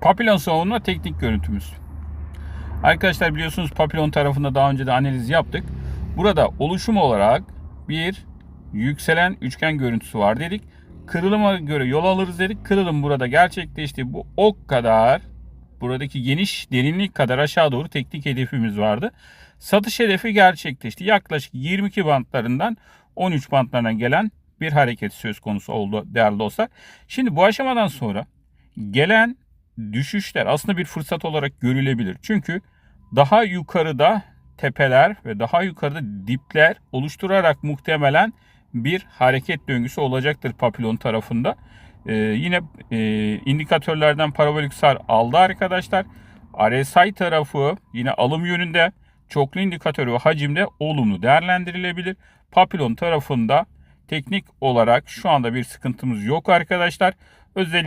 Papillon savunma teknik görüntümüz. Arkadaşlar biliyorsunuz Papillon tarafında daha önce de analiz yaptık. Burada oluşum olarak bir yükselen üçgen görüntüsü var dedik. Kırılıma göre yol alırız dedik. Kırılım burada gerçekleşti. Bu ok kadar buradaki geniş derinlik kadar aşağı doğru teknik hedefimiz vardı. Satış hedefi gerçekleşti. Yaklaşık 22 bantlarından 13 bantlarına gelen bir hareket söz konusu oldu değerli dostlar. Şimdi bu aşamadan sonra gelen düşüşler aslında bir fırsat olarak görülebilir. Çünkü daha yukarıda tepeler ve daha yukarıda dipler oluşturarak muhtemelen bir hareket döngüsü olacaktır papilon tarafında. Ee, yine e, indikatörlerden parabolik sar aldı arkadaşlar. RSI tarafı yine alım yönünde çoklu indikatörü ve hacimde olumlu değerlendirilebilir. Papilon tarafında teknik olarak şu anda bir sıkıntımız yok arkadaşlar. Özellikle